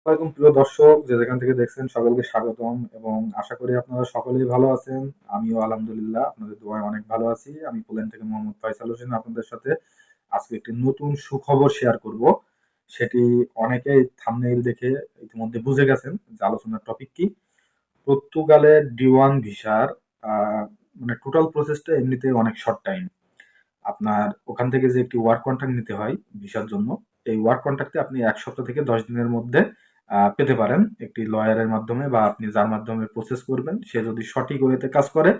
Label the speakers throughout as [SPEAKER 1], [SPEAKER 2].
[SPEAKER 1] আসসালামাইকুম প্রিয় দর্শক, যে যেখান থেকে দেখছেন সকলকে স্বাগতম এবং আশা করি আপনারা সকলেই ভালো আছেন। আমিও আলহামদুলিল্লাহ আপনাদের দোয়ায় অনেক ভালো আছি। আমি পোল্যান্ড থেকে মোহাম্মদ ফয়সাল হোসেন আপনাদের সাথে আজকে একটি নতুন সুখবর শেয়ার করব। সেটি অনেকেই থামনেইল দেখে ইতিমধ্যে বুঝে গেছেন যে আলোচনার টপিক কি। পর্তুগালের ডিওয়ান ভিসার মানে টোটাল প্রসেসটা এমনিতে অনেক শর্ট টাইম আপনার ওখান থেকে যে একটি ওয়ার্ক কন্ট্রাক্ট নিতে হয় ভিসার জন্য, এই ওয়ার্ক কন্ট্রাক্টে আপনি এক সপ্তাহ থেকে দশ দিনের মধ্যে পেতে পারেন। একটি লয়ারের মাধ্যমে বা আপনি যার মাধ্যমে প্রসেস করবেন, সে যদি সঠিক ওয়েতে কাজ করে,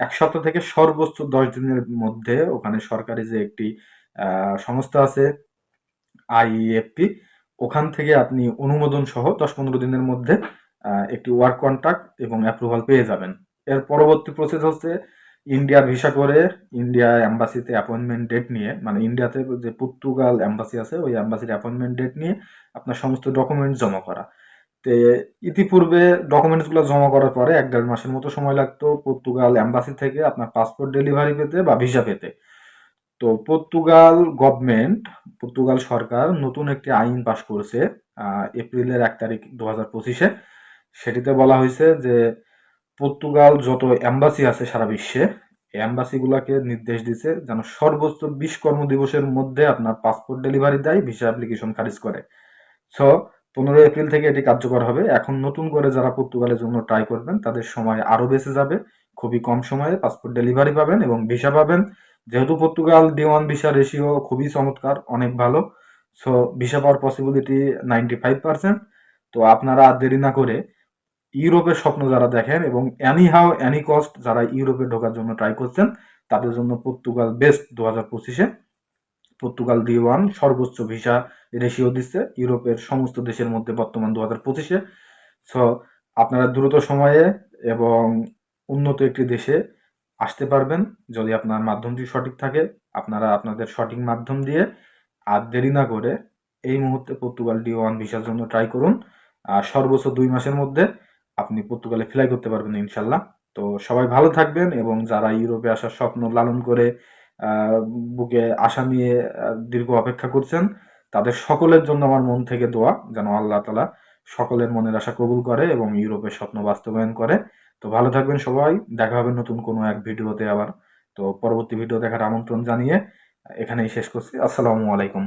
[SPEAKER 1] এক সপ্তাহ থেকে সর্বোচ্চ দশ দিনের মধ্যে ওখানে সরকারি যে একটি সংস্থা আছে আইএফপি ওখান থেকে আপনি অনুমোদন সহ দশ পনেরো দিনের মধ্যে একটি ওয়ার্ক কন্ট্রাক্ট এবং অ্যাপ্রুভাল পেয়ে যাবেন। এর পরবর্তী প্রসেস হচ্ছে ইন্ডিয়ার ভিসা করে ইন্ডিয়া অ্যাম্বাসিতে অ্যাপয়েন্টমেন্ট ডেট নিয়ে মানে ইন্ডিয়াতে যে পর্তুগাল অ্যাম্বাসি আছে, ওই অ্যাম্বাসির অ্যাপয়েন্টমেন্ট ডেট নিয়ে আপনার সমস্ত ডকুমেন্ট জমা করা। তো ইতিপূর্বে ডকুমেন্টসগুলো জমা করার পরে এক দেড় মাসের মতো সময় লাগতো পর্তুগাল অ্যাম্বাসি থেকে আপনার পাসপোর্ট ডেলিভারি পেতে বা ভিসা পেতে। তো পর্তুগাল গভর্নমেন্ট পর্তুগাল সরকার নতুন একটি আইন পাশ করেছে এপ্রিলের এক তারিখ দু হাজার পঁচিশে। সেটিতে বলা হয়েছে যে পর্তুগাল যত অ্যাম্বাসি আছে সারা বিশ্বে অ্যাম্বাসিগুলোকে নির্দেশ দিছে যেন সর্বোচ্চ বিশ কর্মদিবসের মধ্যে আপনার পাসপোর্ট ডেলিভারি দেয়, ভিসা অ্যাপ্লিকেশন খারিজ করে। সো পনেরোই এপ্রিল থেকে এটি কার্যকর হবে। এখন নতুন করে যারা পর্তুগালের জন্য ট্রাই করবেন, তাদের সময় আরও বেঁচে যাবে। খুবই কম সময়ে পাসপোর্ট ডেলিভারি পাবেন এবং ভিসা পাবেন। যেহেতু Portugal D one visa ratio খুবই চমৎকার, অনেক ভালো। সো ভিসা পাওয়ার পসিবিলিটি নাইনটি ফাইভ পার্সেন্ট তো আপনারা আর দেরি না করে ইউরোপের স্বপ্ন যারা দেখেন এবং অ্যানি হাও অ্যানি কস্ট যারা ইউরোপে ঢোকার জন্য ট্রাই করছেন, তাদের জন্য পর্তুগাল বেস্ট দু হাজার পঁচিশে। পর্তুগাল ডি ওয়ান সর্বোচ্চ ভিসা রেশিও দিচ্ছে ইউরোপের সমস্ত দেশের মধ্যে বর্তমান দু হাজার পঁচিশে। সো আপনারা দ্রুত সময়ে এবং উন্নত একটি দেশে আসতে পারবেন। যদি আপনার মাধ্যমটি সঠিক থাকে, আপনারা আপনাদের সঠিক মাধ্যম দিয়ে আর দেরি না করে এই মুহূর্তে পর্তুগাল ডি ওয়ান ভিসার জন্য ট্রাই করুন। আর সর্বোচ্চ দুই মাসের মধ্যে আপনি পর্তুগালে ফ্লাই করতে পারবেন ইনশাল্লাহ তো সবাই ভালো থাকবেন এবং যারা ইউরোপে আসার স্বপ্ন লালন করে বুকে আশা নিয়ে দীর্ঘ অপেক্ষা করছেন, তাদের সকলের জন্য আমার মন থেকে দোয়া যেন আল্লাহ তালা সকলের মনের আশা কবুল করে এবং ইউরোপের স্বপ্ন বাস্তবায়ন করে। তো ভালো থাকবেন সবাই, দেখা হবে নতুন কোনো এক ভিডিওতে আবার। তো পরবর্তী ভিডিও দেখার আমন্ত্রণ জানিয়ে এখানেই শেষ করছি। আসসালামু আলাইকুম।